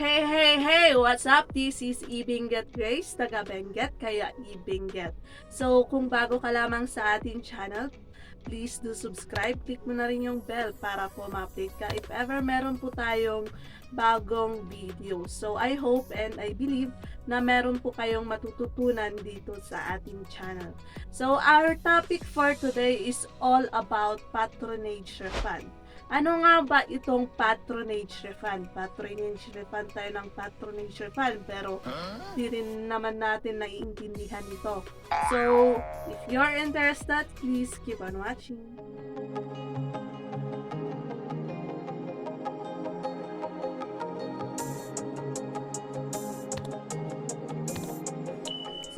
Hey, hey, hey! What's up? This is Ibinget Grace, taga Benguet, kaya Ibinget. So, kung bago ka lamang sa ating channel, please do subscribe. Click mo na rin yung bell para po ma-update ka if ever meron po tayong bagong video. So, I hope and I believe na meron po kayong matututunan dito sa ating channel. So, our topic for today is all about patronage refund. Ano nga ba itong patronage refund? Patronage refund tayo ng patronage refund pero di rin naman natin naiintindihan ito. So, if you're interested, please keep on watching.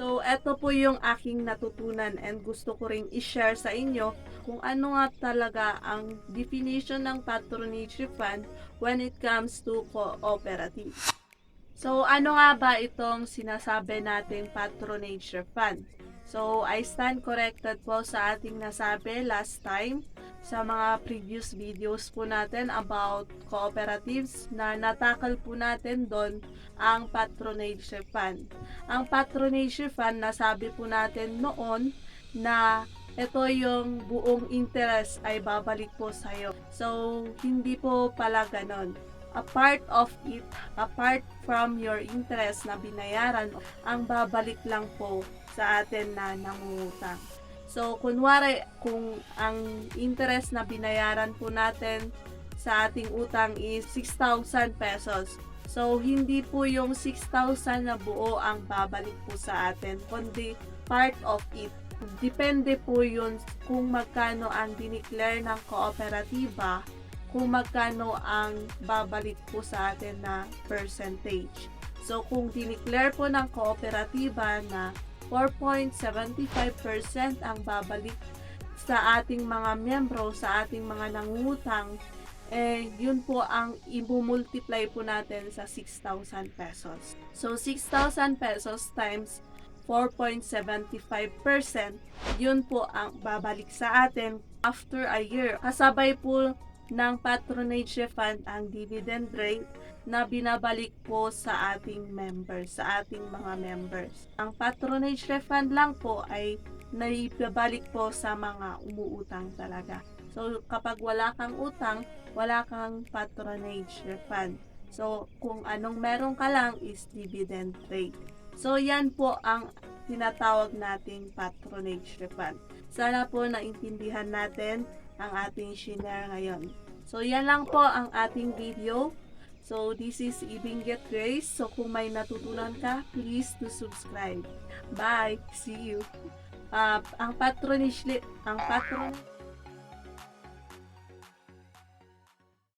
So, eto po yung aking natutunan and gusto ko ring i-share sa inyo kung ano nga talaga ang definition ng patronage refund when it comes to cooperative. So, ano nga ba itong sinasabi nating patronage refund? So, I stand corrected po sa ating nasabi last time sa mga previous videos po natin about cooperatives na natakal po natin doon ang patronage refund. Ang patronage refund, nasabi po natin noon na ito yung buong interest ay babalik po sa'yo. So, hindi po pala ganon. A part of it, apart from your interest na binayaran, ang babalik lang po sa atin na nangungutang. So, kunwari, kung ang interest na binayaran po natin sa ating utang is 6,000 pesos. So, hindi po yung 6,000 na buo ang babalik po sa atin, kundi part of it. Depende po yun kung magkano ang dineclare ng kooperatiba, kung magkano ang babalik po sa atin na percentage. So, kung dineclare po ng kooperatiba na 4.75% ang babalik sa ating mga miyembro, sa ating mga nangungutang, eh, yun po ang i-multiply po natin sa 6,000 pesos. So, 6,000 pesos times 4.75%, yun po ang babalik sa atin after a year. Kasabay po ng patronage refund ang dividend rate na binabalik po sa ating members, sa ating mga members. Ang patronage refund lang po ay naibabalik po sa mga umuutang talaga. So, kapag wala kang utang, wala kang patronage refund. So, kung anong meron ka lang is dividend rate. So, yan po ang tinatawag nating patronage refund. Sana po naintindihan natin ang ating shinare ngayon. So, yan lang po ang ating video. So, this is Ibinget Grace. So, kung may natutunan ka, please do subscribe. Bye! See you! Ah, ang patronage ang patron